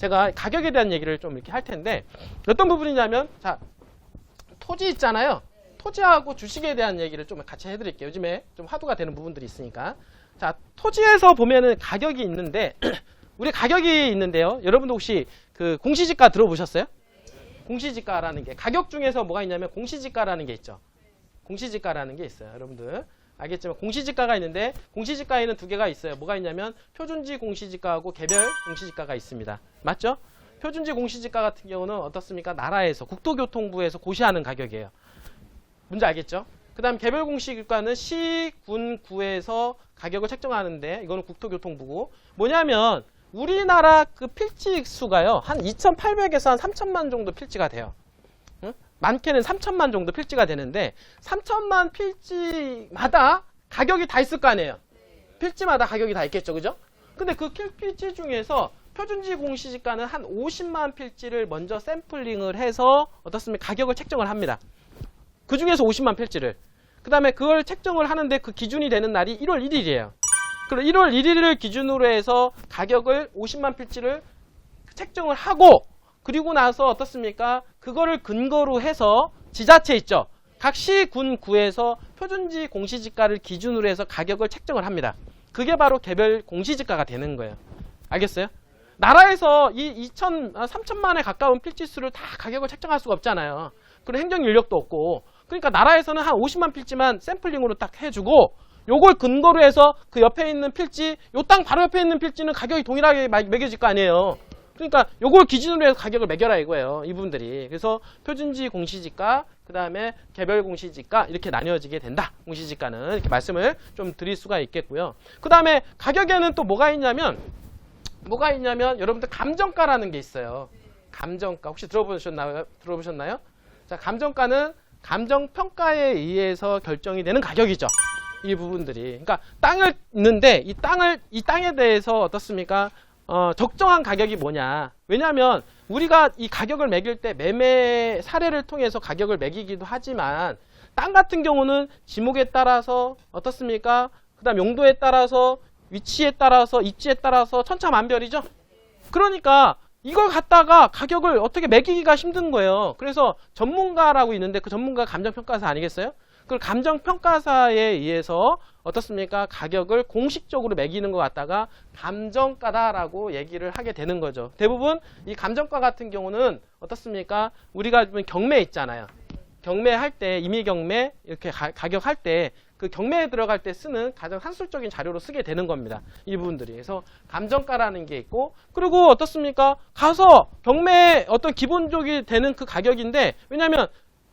제가 가격에 대한 얘기를 좀 이렇게 할 텐데 어떤 부분이냐면 자 토지 있잖아요. 토지하고 주식에 대한 얘기를 좀 같이 해드릴게요. 요즘에 좀 화두가 되는 부분들이 있으니까. 자, 토지에서 보면은 가격이 있는데, 우리 가격이 있는데요. 여러분도 혹시 그 공시지가 들어보셨어요? 공시지가라는 게, 가격 중에서 뭐가 있냐면 공시지가라는 게 있죠. 공시지가라는 게 있어요. 여러분들. 알겠지만 공시지가가 있는데, 공시지가에는 두 개가 있어요. 뭐가 있냐면 표준지 공시지가하고 개별 공시지가가 있습니다. 맞죠? 표준지 공시지가 같은 경우는 어떻습니까? 나라에서 국토교통부에서 고시하는 가격이에요. 문제 알겠죠? 그 다음 개별 공시지가는 시, 군, 구에서 가격을 책정하는데 이거는 국토교통부고 뭐냐면 우리나라 그 필지 수가요 한 2,800에서 한 3천만 정도 필지가 돼요. 응? 많게는 3천만 정도 필지가 되는데 3천만 필지마다 가격이 다 있을 거 아니에요. 필지마다 가격이 다 있겠죠, 그죠? 근데 그 필- 필지 중에서 표준지 공시지가는 한 50만 필지를 먼저 샘플링을 해서 어떻습니까? 가격을 책정을 합니다. 그 중에서 50만 필지를. 그 다음에 그걸 책정을 하는데 그 기준이 되는 날이 1월 1일이에요. 그럼 1월 1일을 기준으로 해서 가격을 50만 필지를 책정을 하고 그리고 나서 어떻습니까? 그거를 근거로 해서 지자체 있죠. 각 시, 군, 구에서 표준지 공시지가를 기준으로 해서 가격을 책정을 합니다. 그게 바로 개별 공시지가가 되는 거예요. 알겠어요? 나라에서 이 2천, 3천만에 가까운 필지수를 다 가격을 책정할 수가 없잖아요. 그런 행정 인력도 없고. 그러니까 나라에서는 한 50만 필지만 샘플링으로 딱 해주고 요걸 근거로 해서 그 옆에 있는 필지, 요 땅 바로 옆에 있는 필지는 가격이 동일하게 마- 매겨질 거 아니에요. 그러니까 요걸 기준으로 해서 가격을 매겨라 이거예요. 이분들이. 그래서 표준지 공시지가, 그 다음에 개별 공시지가 이렇게 나뉘어지게 된다. 공시지가는 이렇게 말씀을 좀 드릴 수가 있겠고요. 그 다음에 가격에는 또 뭐가 있냐면 뭐가 있냐면 여러분들 감정가라는 게 있어요. 감정가 혹시 들어보셨나요? 들어보셨나요? 자, 감정가는 감정 평가에 의해서 결정이 되는 가격이죠. 이 부분들이. 그러니까 땅을 있는데 이 땅을 이 땅에 대해서 어떻습니까? 어, 적정한 가격이 뭐냐? 왜냐하면 우리가 이 가격을 매길 때 매매 사례를 통해서 가격을 매기기도 하지만 땅 같은 경우는 지목에 따라서 어떻습니까? 그 다음 용도에 따라서 위치에 따라서 입지에 따라서 천차만별이죠. 그러니까 이걸 갖다가 가격을 어떻게 매기기가 힘든 거예요. 그래서 전문가라고 있는데 그 전문가 감정평가사 아니겠어요? 그 감정평가사에 의해서 어떻습니까? 가격을 공식적으로 매기는 것 같다가 감정가다라고 얘기를 하게 되는 거죠. 대부분 이 감정가 같은 경우는 어떻습니까? 우리가 경매 있잖아요. 경매할 때 임의 경매 이렇게 가, 격 할 때 그 경매에 들어갈 때 쓰는 가장 한술적인 자료로 쓰게 되는 겁니다. 이 부분들이. 그래서 감정가라는 게 있고 그리고 어떻습니까? 가서 경매 어떤 기본적이 되는 그 가격인데 왜냐하면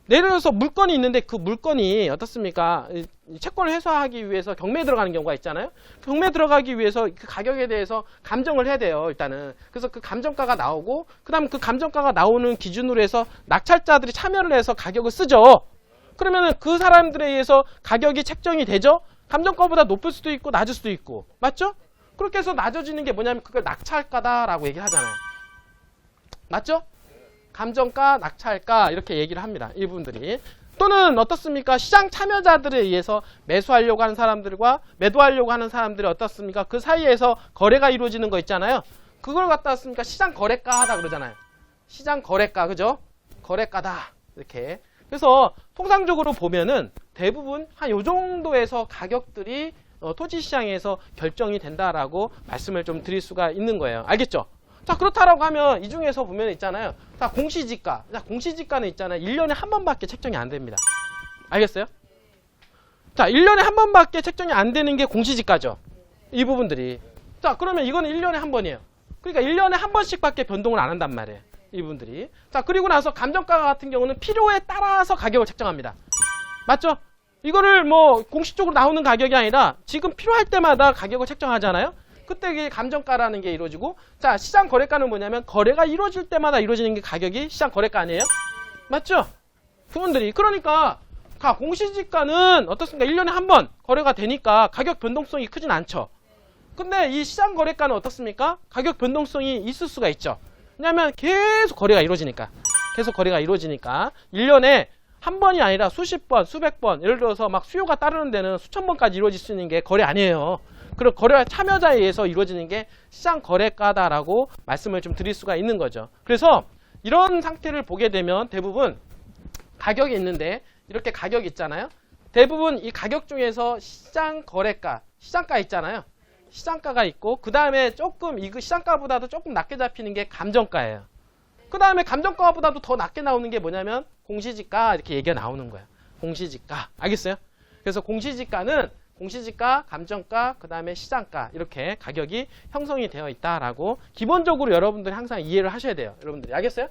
예를 들어서 물건이 있는데 그 물건이 어떻습니까? 채권을 회수하기 위해서 경매에 들어가는 경우가 있잖아요. 경매에 들어가기 위해서 그 가격에 대해서 감정을 해야 돼요. 일단은. 그래서 그 감정가가 나오고 그다음 그 감정가가 나오는 기준으로 해서 낙찰자들이 참여를 해서 가격을 쓰죠. 그러면은 그 사람들에 의해서 가격이 책정이 되죠. 감정가보다 높을 수도 있고 낮을 수도 있고. 맞죠? 그렇게 해서 낮아지는 게 뭐냐면 그걸 낙찰가다라고 얘기를 하잖아요. 맞죠? 감정가, 낙찰가 이렇게 얘기를 합니다. 이분들이. 또는 어떻습니까? 시장 참여자들에 의해서 매수하려고 하는 사람들과 매도하려고 하는 사람들이 어떻습니까? 그 사이에서 거래가 이루어지는 거 있잖아요. 그걸 갖다 씁니까? 시장 거래가 하다 그러잖아요. 시장 거래가, 그죠? 거래가다. 이렇게. 그래서 통상적으로 보면은 대부분 한 요 정도에서 가격들이 어, 토지 시장에서 결정이 된다라고 말씀을 좀 드릴 수가 있는 거예요. 알겠죠? 자, 그렇다라고 하면 이 중에서 보면 있잖아요. 자, 공시지가. 자, 공시지가는 있잖아요. 1년에 한 번밖에 책정이 안 됩니다. 알겠어요? 자, 1년에 한 번밖에 책정이 안 되는 게 공시지가죠. 이 부분들이. 자, 그러면 이거는 1년에 한 번이에요. 그러니까 1년에 한 번씩밖에 변동을 안 한단 말이에요. 이 부분들이. 자, 그리고 나서 감정가 같은 경우는 필요에 따라서 가격을 책정합니다. 맞죠? 이거를 뭐 공식적으로 나오는 가격이 아니라 지금 필요할 때마다 가격을 책정하잖아요. 그때 이게 감정가라는 게 이루어지고 자 시장 거래가는 뭐냐면 거래가 이루어질 때마다 이루어지는 게 가격이 시장 거래가 아니에요? 맞죠? 그분들이 그러니까 가 공시지가는 어떻습니까? 1년에 한 번 거래가 되니까 가격 변동성이 크진 않죠. 근데 이 시장 거래가는 어떻습니까? 가격 변동성이 있을 수가 있죠. 왜냐하면 계속 거래가 이루어지니까 계속 거래가 이루어지니까 1년에 한 번이 아니라 수십 번, 수백 번, 예를 들어서 막 수요가 따르는 데는 수천 번까지 이루어질 수 있는 게 거래 아니에요. 그런 거래 참여자에 의해서 이루어지는 게 시장 거래가다라고 말씀을 좀 드릴 수가 있는 거죠. 그래서 이런 상태를 보게 되면 대부분 가격이 있는데 이렇게 가격이 있잖아요. 대부분 이 가격 중에서 시장 거래가, 시장가 있잖아요. 시장가가 있고 그 다음에 조금 이거 시장가보다도 조금 낮게 잡히는 게 감정가예요. 그 다음에 감정가보다도 더 낮게 나오는 게 뭐냐면 공시지가 이렇게 얘기가 나오는 거예요. 공시지가 알겠어요? 그래서 공시지가는 공시지가, 감정가, 그 다음에 시장가 이렇게 가격이 형성이 되어 있다라고 기본적으로 여러분들이 항상 이해를 하셔야 돼요. 여러분들이 알겠어요?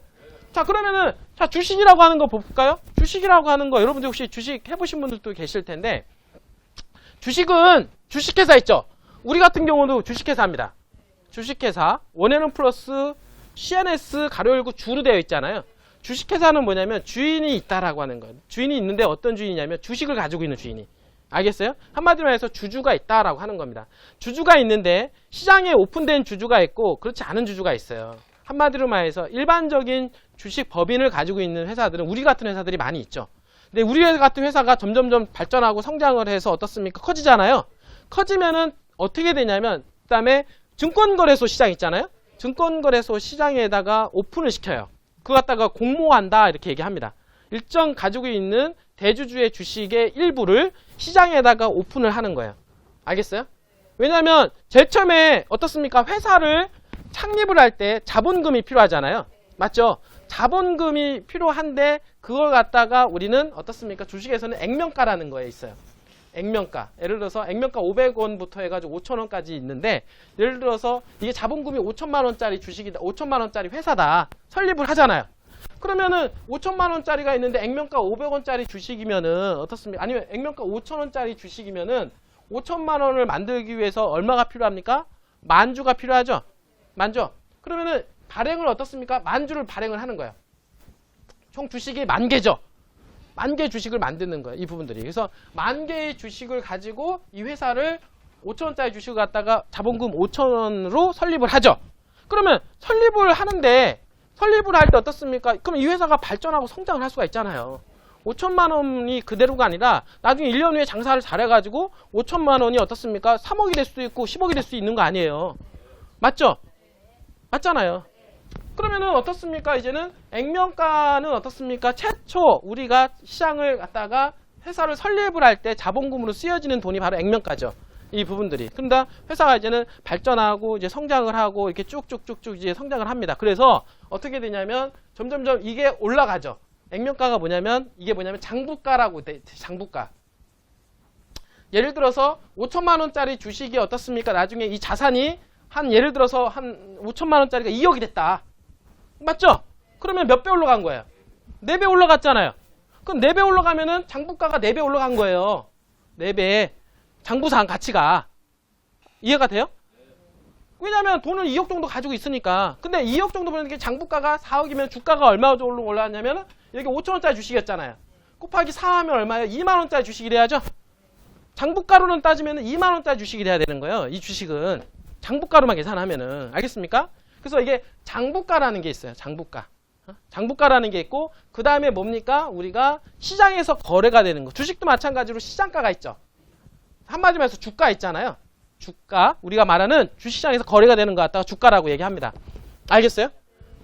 자 그러면은 자 주식이라고 하는 거 볼까요? 주식이라고 하는 거 여러분들 혹시 주식 해보신 분들도 계실 텐데 주식은 주식회사 있죠? 우리 같은 경우도 주식회사입니다. 주식회사 원에는 플러스 CNS 가로 열고 주로 되어 있잖아요. 주식회사는 뭐냐면 주인이 있다라고 하는 거예요. 주인이 있는데 어떤 주인이냐면 주식을 가지고 있는 주인이. 알겠어요? 한마디로 해서 주주가 있다라고 하는 겁니다. 주주가 있는데 시장에 오픈된 주주가 있고 그렇지 않은 주주가 있어요. 한마디로 말해서 일반적인 주식 법인을 가지고 있는 회사들은 우리 같은 회사들이 많이 있죠. 근데 우리 같은 회사가 점점점 발전하고 성장을 해서 어떻습니까? 커지잖아요. 커지면은 어떻게 되냐면 그다음에 증권거래소 시장 있잖아요. 증권거래소 시장에다가 오픈을 시켜요. 그거 갖다가 공모한다 이렇게 얘기합니다. 일정 가지고 있는 대주주의 주식의 일부를 시장에다가 오픈을 하는 거예요. 알겠어요? 왜냐하면 제일 처음에 어떻습니까? 회사를 창립을 할 때 자본금이 필요하잖아요. 맞죠? 자본금이 필요한데 그걸 갖다가 우리는 어떻습니까? 주식에서는 액면가라는 거에 있어요. 액면가. 예를 들어서 액면가 500원부터 해가지고 5천원까지 있는데 예를 들어서 이게 자본금이 5천만 원짜리 주식이다. 5천만 원짜리 회사다. 설립을 하잖아요. 그러면은 5천만 원짜리가 있는데 액면가 500원짜리 주식이면은 어떻습니까? 아니면 액면가 5천 원짜리 주식이면은 5천만 원을 만들기 위해서 얼마가 필요합니까? 만주가 필요하죠. 만주. 그러면은 발행을 어떻습니까? 만주를 발행을 하는 거예요. 총 주식이 만 개죠. 만 개 주식을 만드는 거예요. 이 부분들이. 그래서 만 개의 주식을 가지고 이 회사를 5천 원짜리 주식을 갖다가 자본금 5천 원으로 설립을 하죠. 그러면 설립을 하는데 설립을 할 때 어떻습니까? 그럼 이 회사가 발전하고 성장을 할 수가 있잖아요. 5천만 원이 그대로가 아니라 나중에 1년 후에 장사를 잘해가지고 5천만 원이 어떻습니까? 3억이 될 수도 있고 10억이 될 수 있는 거 아니에요. 맞죠? 맞잖아요. 그러면은 어떻습니까? 이제는 액면가는 어떻습니까? 최초 우리가 시장을 갖다가 회사를 설립을 할 때 자본금으로 쓰여지는 돈이 바로 액면가죠. 이 부분들이. 그런데 회사가 이제는 발전하고 이제 성장을 하고 이렇게 쭉쭉쭉쭉 이제 성장을 합니다. 그래서 어떻게 되냐면 점점점 이게 올라가죠. 액면가가 뭐냐면 이게 뭐냐면 장부가라고 돼. 장부가. 예를 들어서 5천만 원짜리 주식이 어떻습니까? 나중에 이 자산이 한 예를 들어서 한 5천만 원짜리가 2억이 됐다. 맞죠? 그러면 몇 배 올라간 거예요? 4배 올라갔잖아요. 그럼 4배 올라가면은 장부가가 4배 올라간 거예요. 4배. 장부상 가치가. 이해가 돼요? 왜냐면 돈을 2억 정도 가지고 있으니까. 근데 2억 정도 버는 게 장부가가 4억이면 주가가 얼마 정도 올라왔냐면 여기 5천원짜리 주식이었잖아요. 곱하기 4 하면 얼마예요? 2만원짜리 주식이 돼야죠? 장부가로는 따지면 2만원짜리 주식이 돼야 되는 거예요. 이 주식은. 장부가로만 계산하면은. 알겠습니까? 그래서 이게 장부가라는 게 있어요. 장부가. 어? 장부가라는 게 있고 그 다음에 뭡니까? 우리가 시장에서 거래가 되는 거. 주식도 마찬가지로 시장가가 있죠. 한마디로 해서 주가 있잖아요. 주가. 우리가 말하는 주시장에서 거래가 되는 것 같다가 주가라고 얘기합니다. 알겠어요?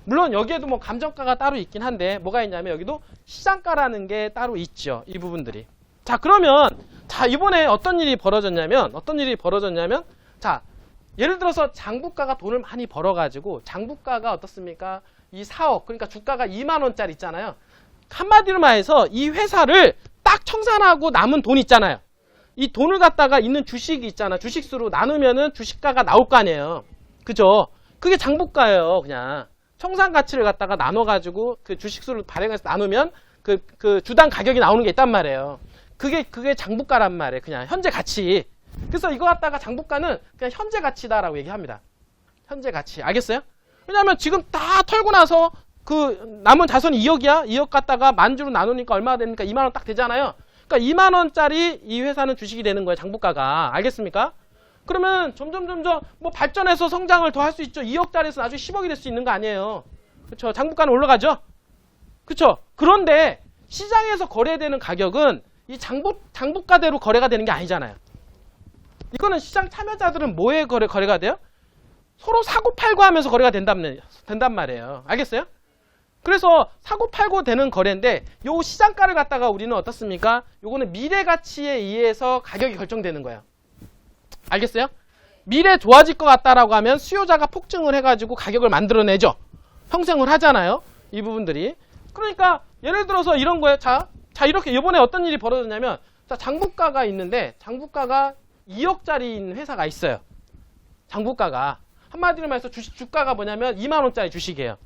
물론 여기에도 뭐 감정가가 따로 있긴 한데 뭐가 있냐면 여기도 시장가라는 게 따로 있죠. 이 부분들이. 자 그러면 자 이번에 어떤 일이 벌어졌냐면 어떤 일이 벌어졌냐면 자 예를 들어서 장부가가 돈을 많이 벌어가지고 장부가가 어떻습니까? 이 4억 그러니까 주가가 2만 원짜리 있잖아요. 한마디로 말해서 이 회사를 딱 청산하고 남은 돈 있잖아요. 이 돈을 갖다가 있는 주식이 있잖아. 주식수로 나누면은 주식가가 나올 거 아니에요. 그죠? 그게 장부가예요. 그냥 청산 가치를 갖다가 나눠가지고 그 주식수를 발행해서 나누면 그, 그 주당 가격이 나오는 게 있단 말이에요. 그게 그게 장부가란 말이에요. 그냥 현재 가치. 그래서 이거 갖다가 장부가는 그냥 현재 가치다라고 얘기합니다. 현재 가치. 알겠어요? 왜냐하면 지금 다 털고 나서 그 남은 자손이 2억이야. 2억 갖다가 만주로 나누니까 얼마가 되니까 2만 원 딱 되잖아요. 그러니까 2만 원짜리 이 회사는 주식이 되는 거예요. 장부가가. 알겠습니까? 그러면 점점 점점 뭐 발전해서 성장을 더 할 수 있죠. 2억짜리에서 나중에 10억이 될 수 있는 거 아니에요. 그렇죠? 장부가는 올라가죠. 그렇죠? 그런데 시장에서 거래되는 가격은 이 장부 장부가대로 거래가 되는 게 아니잖아요. 이거는 시장 참여자들은 뭐에 거래, 거래가 돼요? 서로 사고 팔고 하면서 거래가 된단, 된단 말이에요. 알겠어요? 그래서 사고 팔고 되는 거래인데 요 시장가를 갖다가 우리는 어떻습니까? 요거는 미래 가치에 의해서 가격이 결정되는 거예요. 알겠어요? 미래 좋아질 것 같다라고 하면 수요자가 폭증을 해가지고 가격을 만들어내죠. 형성을 하잖아요. 이 부분들이. 그러니까 예를 들어서 이런 거예요. 자, 자 이렇게 이번에 어떤 일이 벌어졌냐면 자 장부가가 있는데 장부가가 2억짜리인 회사가 있어요. 장부가가 한마디로 말해서 주식 주가가 뭐냐면 2만 원짜리 주식이에요.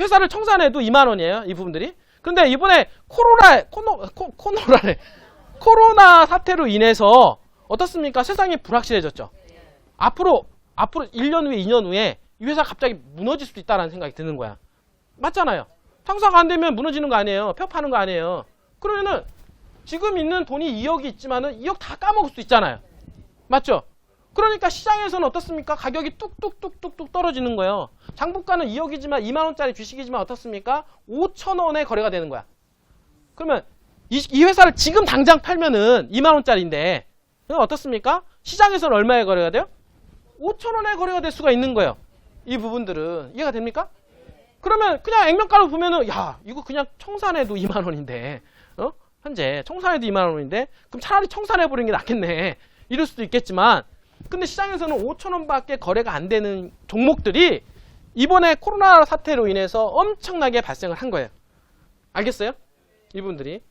회사를 청산해도 2만 원이에요. 이 부분들이. 근데 이번에 코로나 코노 코, 코로나래 코로나 사태로 인해서 어떻습니까? 세상이 불확실해졌죠. 앞으로 앞으로 1년 후에 2년 후에 이 회사 갑자기 무너질 수도 있다라는 생각이 드는 거야. 맞잖아요. 상사가 안 되면 무너지는 거 아니에요. 폐업하는 거 아니에요. 그러면은 지금 있는 돈이 2억이 있지만은 2억 다 까먹을 수 있잖아요. 맞죠? 그러니까 시장에서는 어떻습니까? 가격이 뚝뚝뚝뚝뚝 떨어지는 거예요. 장부가는 2억이지만 2만 원짜리 주식이지만 어떻습니까? 5천 원에 거래가 되는 거야. 그러면 이, 이 회사를 지금 당장 팔면은 2만 원짜리인데 그럼 어떻습니까? 시장에서는 얼마에 거래가 돼요? 5천 원에 거래가 될 수가 있는 거예요. 이 부분들은 이해가 됩니까? 그러면 그냥 액면가로 보면은 야 이거 그냥 청산해도 2만 원인데 어? 현재 청산해도 2만 원인데 그럼 차라리 청산해 버리는 게 낫겠네 이럴 수도 있겠지만 근데 시장에서는 5천 원밖에 거래가 안 되는 종목들이 이번에 코로나 사태로 인해서 엄청나게 발생을 한 거예요. 알겠어요? 이분들이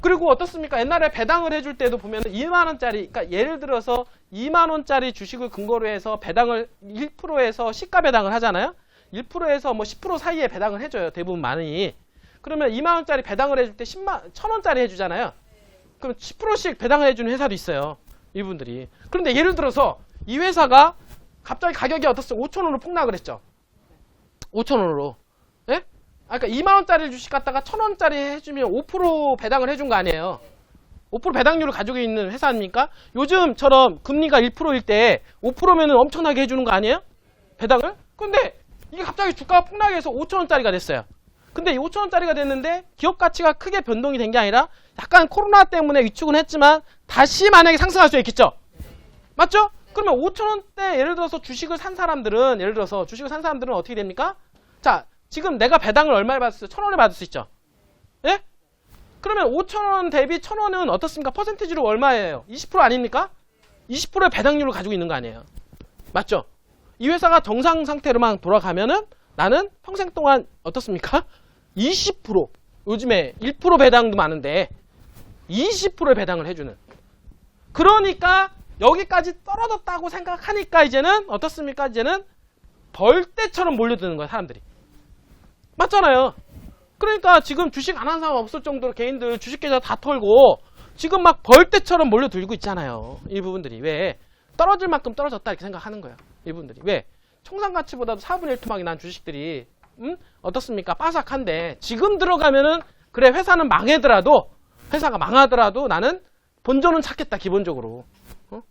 그리고 어떻습니까? 옛날에 배당을 해줄 때도 보면 2만 원짜리, 그러니까 예를 들어서 2만 원짜리 주식을 근거로 해서 배당을 1%에서 시가 배당을 하잖아요. 1%에서 뭐 10% 사이에 배당을 해줘요. 대부분 많이. 그러면 2만 원짜리 배당을 해줄 때 10만, 1천 원짜리 해주잖아요. 그럼 10%씩 배당을 해주는 회사도 있어요. 이분들이. 그런데 예를 들어서 이 회사가 갑자기 가격이 어떻어? 5천 원으로 폭락을 했죠. 5천 원으로. 예? 아, 그러니까 2만 원짜리 주식 갖다가 1천 원짜리 해주면 5% 배당을 해준 거 아니에요. 5% 배당률을 가지고 있는 회사 아닙니까? 요즘처럼 금리가 1%일 때 5%면은 엄청나게 해주는 거 아니에요? 배당을? 근데 이게 갑자기 주가가 폭락해서 5천 원짜리가 됐어요. 근데 이 5천 원짜리가 됐는데 기업 가치가 크게 변동이 된 게 아니라 약간 코로나 때문에 위축은 했지만 다시 만약에 상승할 수 있겠죠? 맞죠? 그러면 5천 원대 예를 들어서 주식을 산 사람들은 예를 들어서 주식을 산 사람들은 어떻게 됩니까? 자, 지금 내가 배당을 얼마에 받을 수 있어요? 천 원에 받을 수 있죠? 예? 그러면 5천 원 대비 천 원은 어떻습니까? 퍼센티지로 얼마예요? 20% 아닙니까? 20%의 배당률을 가지고 있는 거 아니에요? 맞죠? 이 회사가 정상 상태로만 돌아가면은 나는 평생 동안 어떻습니까? 20% 요즘에 1% 배당도 많은데 20%의 배당을 해주는. 그러니까 여기까지 떨어졌다고 생각하니까 이제는 어떻습니까? 이제는 벌떼처럼 몰려드는 거야 사람들이. 맞잖아요. 그러니까 지금 주식 안 한 사람 없을 정도로 개인들 주식 계좌 다 털고 지금 막 벌떼처럼 몰려들고 있잖아요. 이 부분들이. 왜? 떨어질 만큼 떨어졌다 이렇게 생각하는 거예요 이 부분들이. 왜? 청산 가치보다도 4분의 1 토막이 난 주식들이 음? 어떻습니까? 빠삭한데 지금 들어가면은 그래 회사는 망하더라도 회사가 망하더라도 나는 본전은 찾겠다 기본적으로 어?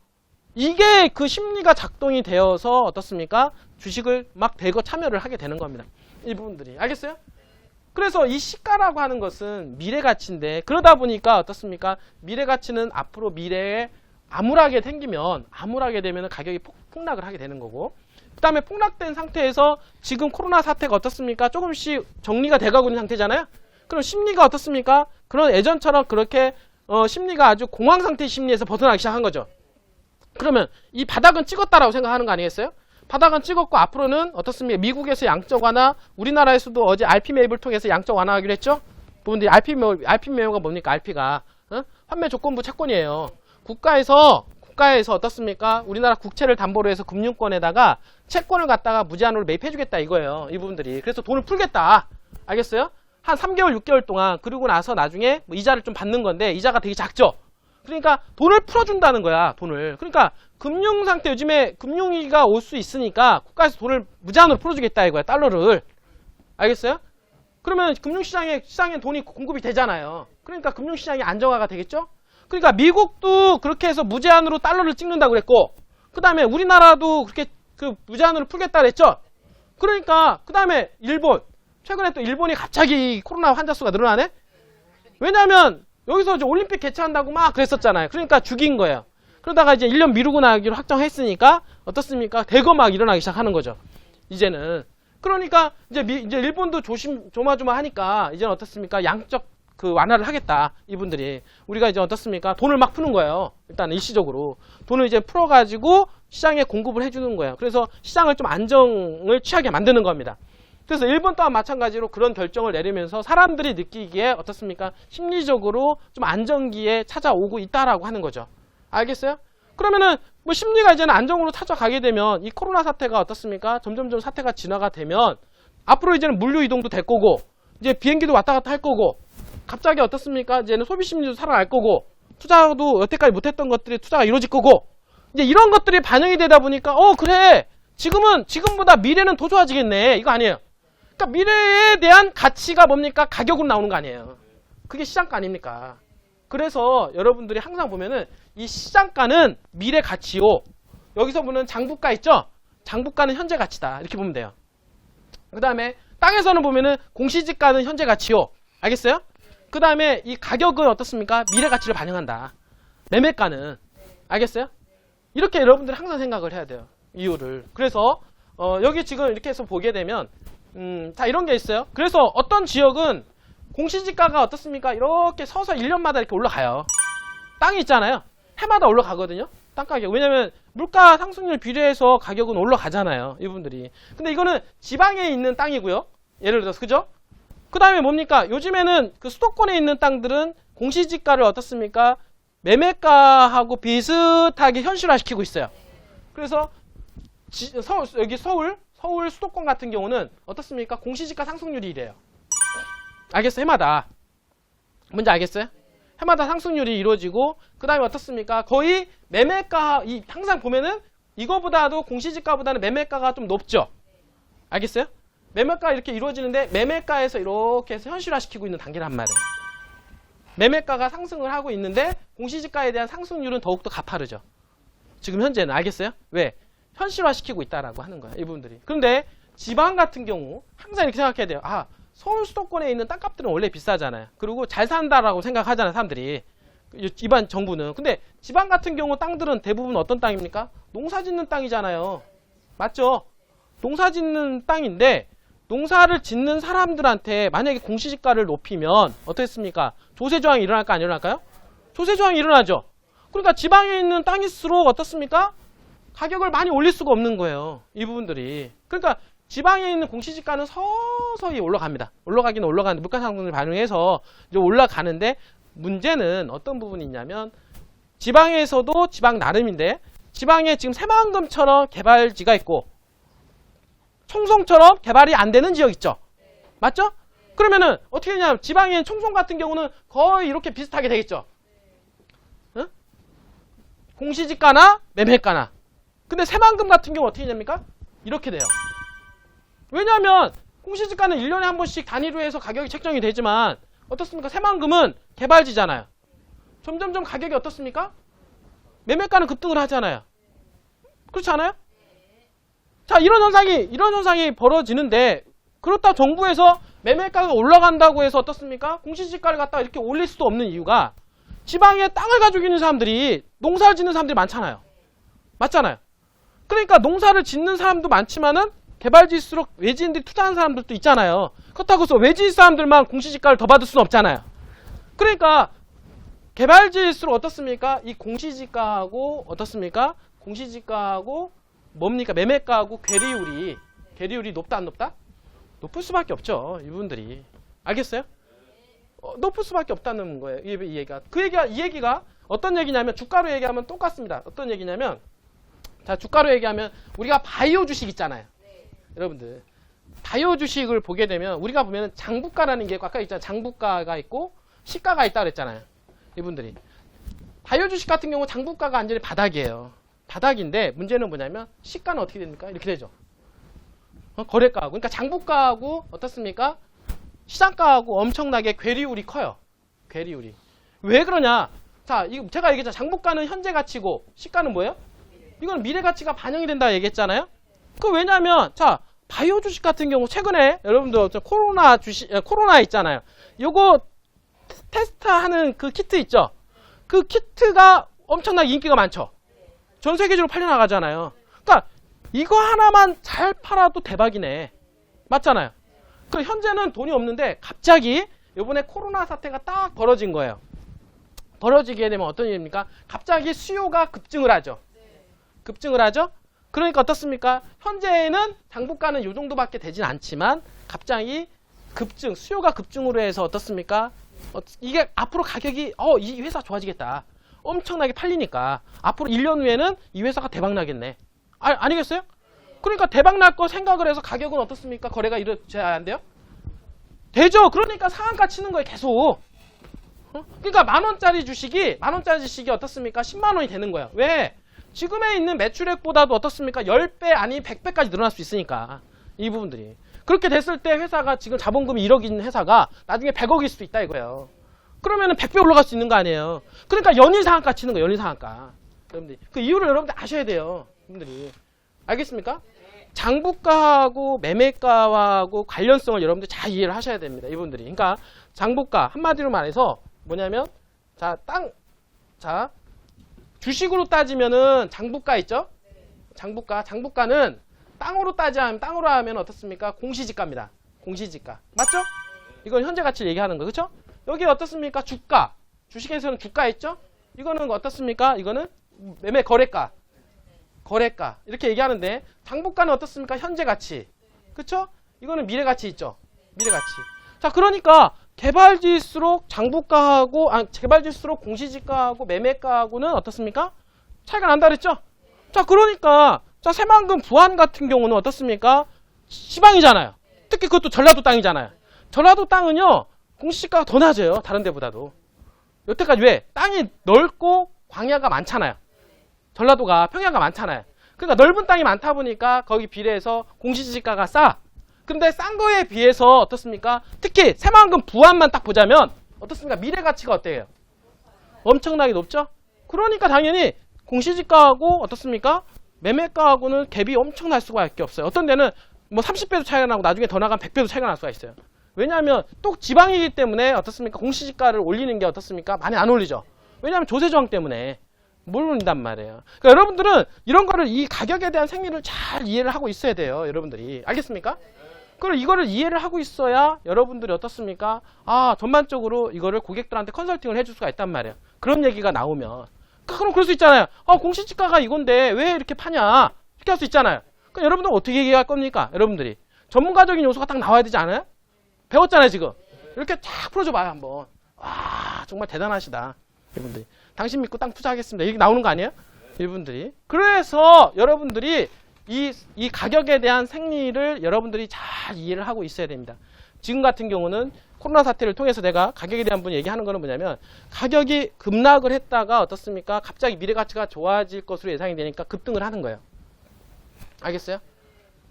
이게 그 심리가 작동이 되어서 어떻습니까? 주식을 막 대거 참여를 하게 되는 겁니다. 이 부분들이 알겠어요? 그래서 이 시가라고 하는 것은 미래 가치인데 그러다 보니까 어떻습니까? 미래 가치는 앞으로 미래에 암울하게 생기면 암울하게 되면 가격이 폭, 폭락을 하게 되는 거고 그 다음에 폭락된 상태에서 지금 코로나 사태가 어떻습니까? 조금씩 정리가 돼가고 있는 상태잖아요. 그럼 심리가 어떻습니까? 그런 예전처럼 그렇게 어, 심리가 아주 공황 상태 심리에서 벗어나기 시작한 거죠. 그러면 이 바닥은 찍었다라고 생각하는 거 아니겠어요? 바닥은 찍었고 앞으로는 어떻습니까? 미국에서 양적 완화, 우리나라에서도 어제 RP 매입을 통해서 양적 완화하기로 했죠? 부분들이 RP 매입, RP 매입가 뭡니까? RP가 어? 판매 조건부 채권이에요. 국가에서 국가에서 어떻습니까? 우리나라 국채를 담보로 해서 금융권에다가 채권을 갖다가 무제한으로 매입해주겠다 이거예요. 이 부분들이. 그래서 돈을 풀겠다. 알겠어요? 한 3개월, 6개월 동안 그리고 나서 나중에 뭐 이자를 좀 받는 건데 이자가 되게 작죠. 그러니까 돈을 풀어준다는 거야. 돈을. 그러니까 금융 상태 요즘에 금융위기가 올 수 있으니까 국가에서 돈을 무제한으로 풀어주겠다 이거야. 달러를. 알겠어요? 그러면 금융시장에 시장에 돈이 공급이 되잖아요. 그러니까 금융시장이 안정화가 되겠죠? 그러니까 미국도 그렇게 해서 무제한으로 달러를 찍는다고 그랬고, 그 다음에 우리나라도 그렇게 그 무제한으로 풀겠다 그랬죠? 그러니까, 그 다음에 일본. 최근에 또 일본이 갑자기 코로나 환자 수가 늘어나네? 왜냐면, 여기서 올림픽 개최한다고 막 그랬었잖아요. 그러니까 죽인 거예요. 그러다가 이제 1년 미루고 나기로 확정했으니까 어떻습니까? 대거 막 일어나기 시작하는 거죠. 이제는. 그러니까 이제 미- 이제 일본도 조심 조마조마하니까 이제는 어떻습니까? 양적 그 완화를 하겠다 이분들이 우리가 이제 어떻습니까? 돈을 막 푸는 거예요. 일단 일시적으로 돈을 이제 풀어가지고 시장에 공급을 해주는 거예요. 그래서 시장을 좀 안정을 취하게 만드는 겁니다. 그래서 일본 또한 마찬가지로 그런 결정을 내리면서 사람들이 느끼기에 어떻습니까? 심리적으로 좀 안정기에 찾아오고 있다라고 하는 거죠. 알겠어요? 그러면은 뭐 심리가 이제는 안정으로 찾아가게 되면 이 코로나 사태가 어떻습니까? 점점점 사태가 진화가 되면 앞으로 이제는 물류 이동도 될 거고 이제 비행기도 왔다 갔다 할 거고 갑자기 어떻습니까? 이제는 소비 심리도 살아날 거고 투자도 여태까지 못했던 것들이 투자가 이루어질 거고 이제 이런 것들이 반영이 되다 보니까 어 그래 지금은 지금보다 미래는 더 좋아지겠네 이거 아니에요. 그러니까 미래에 대한 가치가 뭡니까? 가격으로 나오는 거 아니에요. 그게 시장가 아닙니까? 그래서 여러분들이 항상 보면은 이 시장가는 미래 가치요. 여기서 보는 장부가 있죠? 장부가는 현재 가치다. 이렇게 보면 돼요. 그 다음에 땅에서는 보면은 공시지가는 현재 가치요. 알겠어요? 그 다음에 이 가격은 어떻습니까? 미래 가치를 반영한다. 매매가는. 알겠어요? 이렇게 여러분들이 항상 생각을 해야 돼요. 이유를. 그래서 어, 여기 지금 이렇게 해서 보게 되면 음, 자 이런 게 있어요. 그래서 어떤 지역은 공시지가가 어떻습니까? 이렇게 서서 1년마다 이렇게 올라가요. 땅이 있잖아요. 해마다 올라가거든요. 땅 가격. 왜냐면 물가 상승률 비례해서 가격은 올라가잖아요. 이분들이. 근데 이거는 지방에 있는 땅이고요. 예를 들어서 그죠? 그 다음에 뭡니까? 요즘에는 그 수도권에 있는 땅들은 공시지가를 어떻습니까? 매매가하고 비슷하게 현실화시키고 있어요. 그래서 지- 서울, 여기 서울, 서울 수도권 같은 경우는 어떻습니까? 공시지가 상승률이 이래요. 알겠어요? 해마다. 뭔지 알겠어요? 해마다 상승률이 이루어지고 그 다음에 어떻습니까? 거의 매매가 이 항상 보면은 이거보다도 공시지가보다는 매매가가 좀 높죠. 알겠어요? 매매가 이렇게 이루어지는데 매매가에서 이렇게 해서 현실화시키고 있는 단계란 말이에요. 매매가가 상승을 하고 있는데 공시지가에 대한 상승률은 더욱더 가파르죠. 지금 현재는 알겠어요? 왜? 현실화시키고 있다라고 하는 거예요. 이분들이. 그런데 지방 같은 경우 항상 이렇게 생각해야 돼요. 아, 서울 수도권에 있는 땅값들은 원래 비싸잖아요. 그리고 잘 산다라고 생각하잖아요, 사람들이. 이반 정부는. 근데 지방 같은 경우 땅들은 대부분 어떤 땅입니까? 농사 짓는 땅이잖아요. 맞죠? 농사 짓는 땅인데 농사를 짓는 사람들한테 만약에 공시지가를 높이면 어떻겠습니까? 조세 저항이 일어날까 안 일어날까요? 조세 저항이 일어나죠. 그러니까 지방에 있는 땅일수록 어떻습니까? 가격을 많이 올릴 수가 없는 거예요. 이 부분들이. 그러니까 지방에 있는 공시지가는 서서히 올라갑니다. 올라가기는 올라가는데 물가 상승을 반영해서 이제 올라가는데 문제는 어떤 부분이 있냐면 지방에서도 지방 나름인데 지방에 지금 새만금처럼 개발지가 있고 총송처럼 개발이 안 되는 지역 있죠. 맞죠? 그러면은 어떻게 되냐면 지방에 총송 같은 경우는 거의 이렇게 비슷하게 되겠죠. 응? 공시지가나 매매가나. 근데 새만금 같은 경우 어떻게 되냐니까 이렇게 돼요. 왜냐하면 공시지가는 1년에 한 번씩 단위로 해서 가격이 책정이 되지만 어떻습니까? 새만금은 개발지잖아요. 점점점 가격이 어떻습니까? 매매가는 급등을 하잖아요. 그렇지 않아요? 자, 이런 현상이, 이런 현상이 벌어지는데, 그렇다 정부에서 매매가가 올라간다고 해서 어떻습니까? 공시지가를 갖다가 이렇게 올릴 수도 없는 이유가 지방에 땅을 가지고 있는 사람들이 농사를 짓는 사람들이 많잖아요. 맞잖아요. 그러니까 농사를 짓는 사람도 많지만은 개발지일수록 외지인들이 투자하는 사람들도 있잖아요. 그렇다고 해서 외지인 사람들만 공시지가를 더 받을 수는 없잖아요. 그러니까 개발지일수록 어떻습니까? 이 공시지가하고 어떻습니까? 공시지가하고 뭡니까? 매매가하고 괴리율이 괴리율이 높다 안 높다? 높을 수밖에 없죠. 이분들이 알겠어요? 어, 높을 수밖에 없다는 거예요. 이, 이 얘기가 그 얘기가 이 얘기가 어떤 얘기냐면 주가로 얘기하면 똑같습니다. 어떤 얘기냐면 자 주가로 얘기하면 우리가 바이오 주식 있잖아요. 여러분들 바이오 주식을 보게 되면 우리가 보면 장부가라는 게 아까 있잖아요. 장부가가 있고 시가가 있다 그랬잖아요. 이분들이 바이오 주식 같은 경우 장부가가 완전히 바닥이에요. 바닥인데 문제는 뭐냐면 시가는 어떻게 됩니까? 이렇게 되죠. 어, 거래가하고 그러니까 장부가하고 어떻습니까? 시장가하고 엄청나게 괴리율이 커요. 괴리율이 왜 그러냐? 자, 이거 제가 얘기했잖아요. 장부가는 현재 가치고 시가는 뭐예요? 이건 미래 가치가 반영이 된다 얘기했잖아요. 그 왜냐면 자 바이오 주식 같은 경우 최근에 여러분들 저 코로나 주식 에, 코로나 있잖아요. 요거 테스트하는 그 키트 있죠. 그 키트가 엄청나게 인기가 많죠. 전 세계적으로 팔려나가잖아요. 그러니까 이거 하나만 잘 팔아도 대박이네. 맞잖아요. 그 현재는 돈이 없는데 갑자기 이번에 코로나 사태가 딱 벌어진 거예요. 벌어지게 되면 어떤 일입니까? 갑자기 수요가 급증을 하죠. 급증을 하죠. 그러니까 어떻습니까? 현재는 장부가는 이 정도밖에 되진 않지만 갑자기 급증, 수요가 급증으로 해서 어떻습니까? 어, 이게 앞으로 가격이 어, 이 회사 좋아지겠다. 엄청나게 팔리니까 앞으로 1년 후에는 이 회사가 대박 나겠네. 아, 아니겠어요? 그러니까 대박 날 거 생각을 해서 가격은 어떻습니까? 거래가 이루어져야 안 돼요? 되죠. 그러니까 상한가 치는 거예요, 계속. 어? 그러니까 만 원짜리 주식이 만 원짜리 주식이 어떻습니까? 10만 원이 되는 거예요. 왜? 지금에 있는 매출액보다도 어떻습니까? 10배 아니 100배까지 늘어날 수 있으니까. 이 부분들이. 그렇게 됐을 때 회사가 지금 자본금이 1억인 회사가 나중에 100억일 수도 있다 이거예요. 그러면 은 100배 올라갈 수 있는 거 아니에요. 그러니까 연일 상한가 치는 거예요. 연일 상한가. 여러분들. 그 이유를 여러분들 아셔야 돼요. 여러분들이. 알겠습니까? 장부가하고 매매가하고 관련성을 여러분들 잘 이해를 하셔야 됩니다. 이분들이. 그러니까 장부가 한마디로 말해서 뭐냐면 자, 땅 자, 주식으로 따지면은 장부가 있죠? 장부가. 장부가는 땅으로 따지면 땅으로 하면 어떻습니까? 공시지가입니다. 공시지가. 맞죠? 이건 현재 가치를 얘기하는 거. 그렇죠? 여기 어떻습니까? 주가. 주식에서는 주가 있죠? 이거는 어떻습니까? 이거는 매매 거래가. 거래가. 이렇게 얘기하는데 장부가는 어떻습니까? 현재 가치. 그렇죠? 이거는 미래 가치 있죠? 미래 가치. 자, 그러니까 개발지일수록 장부가하고 아, 개발지일수록 공시지가하고 매매가하고는 어떻습니까? 차이가 난다 그랬죠? 자, 그러니까 자, 새만금 부안 같은 경우는 어떻습니까? 시방이잖아요. 특히 그것도 전라도 땅이잖아요. 전라도 땅은요. 공시지가가 더 낮아요. 다른 데보다도. 여태까지 왜? 땅이 넓고 광야가 많잖아요. 전라도가 평야가 많잖아요. 그러니까 넓은 땅이 많다 보니까 거기 비례해서 공시지가가 싸. 근데 싼 거에 비해서 어떻습니까? 특히 새만금 부안만 딱 보자면 어떻습니까? 미래 가치가 어때요? 엄청나게 높죠? 그러니까 당연히 공시지가하고 어떻습니까? 매매가하고는 갭이 엄청날 수밖에 없어요. 어떤 데는 뭐 30배도 차이가 나고 나중에 더 나가면 100배도 차이가 날 수가 있어요. 왜냐하면 또 지방이기 때문에 어떻습니까? 공시지가를 올리는 게 어떻습니까? 많이 안 올리죠. 왜냐하면 조세 저항 때문에 못 올린단 말이에요. 그러니까 여러분들은 이런 거를 이 가격에 대한 생리를 잘 이해를 하고 있어야 돼요. 여러분들이 알겠습니까? 그럼 이거를 이해를 하고 있어야 여러분들이 어떻습니까? 아 전반적으로 이거를 고객들한테 컨설팅을 해줄 수가 있단 말이에요. 그런 얘기가 나오면 그럼 그럴 수 있잖아요. 아 공시지가가 이건데 왜 이렇게 파냐? 이렇게 할 수 있잖아요. 그럼 여러분들 은 어떻게 얘기할 겁니까? 여러분들이 전문가적인 요소가 딱 나와야 되지 않아요? 배웠잖아요 지금. 이렇게 쫙 풀어줘봐요 한번. 와 정말 대단하시다. 여러분들이. 당신 믿고 땅 투자하겠습니다. 이렇게 나오는 거 아니에요? 이분들이. 그래서 여러분들이 이, 이 가격에 대한 생리를 여러분들이 잘 이해를 하고 있어야 됩니다. 지금 같은 경우는 코로나 사태를 통해서 내가 가격에 대한 분 얘기하는 거는 뭐냐면 가격이 급락을 했다가 어떻습니까? 갑자기 미래 가치가 좋아질 것으로 예상이 되니까 급등을 하는 거예요. 알겠어요?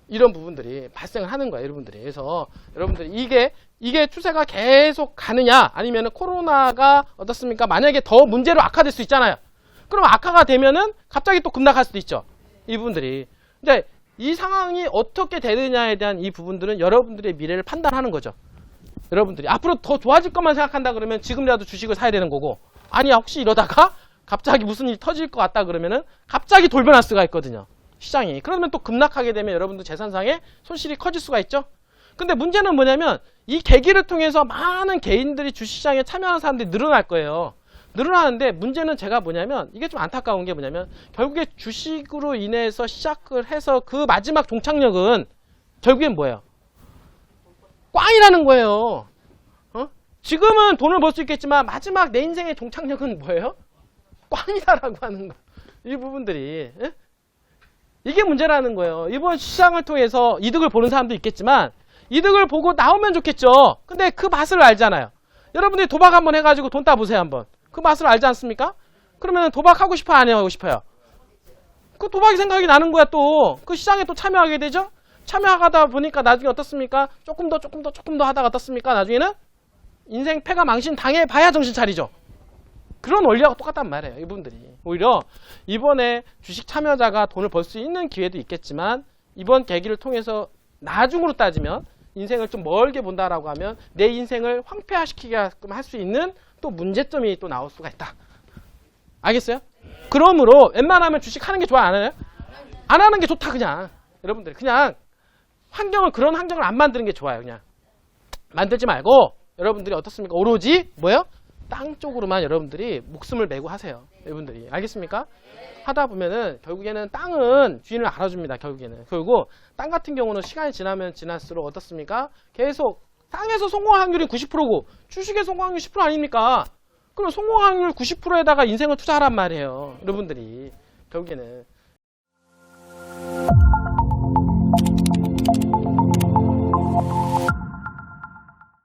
이런 부분들이 발생을 하는 거예요, 여러분들이. 그래서 여러분들이 이게 이게 추세가 계속 가느냐 아니면 코로나가 어떻습니까? 만약에 더 문제로 악화될 수 있잖아요. 그럼 악화가 되면은 갑자기 또 급락할 수도 있죠. 이 부분들이. 근데 이 상황이 어떻게 되느냐에 대한 이 부분들은 여러분들의 미래를 판단하는 거죠. 여러분들이 앞으로 더 좋아질 것만 생각한다 그러면 지금이라도 주식을 사야 되는 거고 아니야 혹시 이러다가 갑자기 무슨 일이 터질 것 같다 그러면은 갑자기 돌변할 수가 있거든요. 시장이. 그러면 또 급락하게 되면 여러분들 재산상에 손실이 커질 수가 있죠. 근데 문제는 뭐냐면 이 계기를 통해서 많은 개인들이 주식시장에 참여하는 사람들이 늘어날 거예요. 늘어나는데 문제는 제가 뭐냐면 이게 좀 안타까운 게 뭐냐면 결국에 주식으로 인해서 시작을 해서 그 마지막 종착역은 결국엔 뭐예요? 꽝이라는 거예요. 어? 지금은 돈을 벌 수 있겠지만 마지막 내 인생의 종착역은 뭐예요? 꽝이다라고 하는 거. 이 부분들이 예? 이게 문제라는 거예요. 이번 시장을 통해서 이득을 보는 사람도 있겠지만 이득을 보고 나오면 좋겠죠. 근데 그 맛을 알잖아요. 여러분들이 도박 한번 해가지고 돈 따보세요 한번. 그 맛을 알지 않습니까? 그러면 도박하고 싶어 안 하고 싶어요? 그 도박이 생각이 나는 거야 또. 그 시장에 또 참여하게 되죠? 참여하다 보니까 나중에 어떻습니까? 조금 더 조금 더 조금 더 하다가 어떻습니까? 나중에는 인생 패가 망신 당해봐야 정신 차리죠. 그런 원리하고 똑같단 말이에요. 이분들이. 오히려 이번에 주식 참여자가 돈을 벌 수 있는 기회도 있겠지만 이번 계기를 통해서 나중으로 따지면 인생을 좀 멀게 본다라고 하면 내 인생을 황폐화시키게끔 할 수 있는 또 문제점이 또 나올 수가 있다. 알겠어요? 그러므로 웬만하면 주식 하는 게 좋아 안 해요? 안 하는 게 좋다 그냥. 여러분들 그냥 환경을 그런 환경을 안 만드는 게 좋아요 그냥. 만들지 말고 여러분들이 어떻습니까? 오로지 뭐요? 땅 쪽으로만 여러분들이 목숨을 메고 하세요 여러분들이. 알겠습니까? 하다 보면은 결국에는 땅은 주인을 알아줍니다 결국에는. 그리고 땅 같은 경우는 시간이 지나면 지날수록 어떻습니까? 계속 땅에서 성공 확률이 90%고 주식의 성공 확률 10% 아닙니까? 그럼 성공 확률 90%에다가 인생을 투자하란 말이에요. 여러분들이 결국에는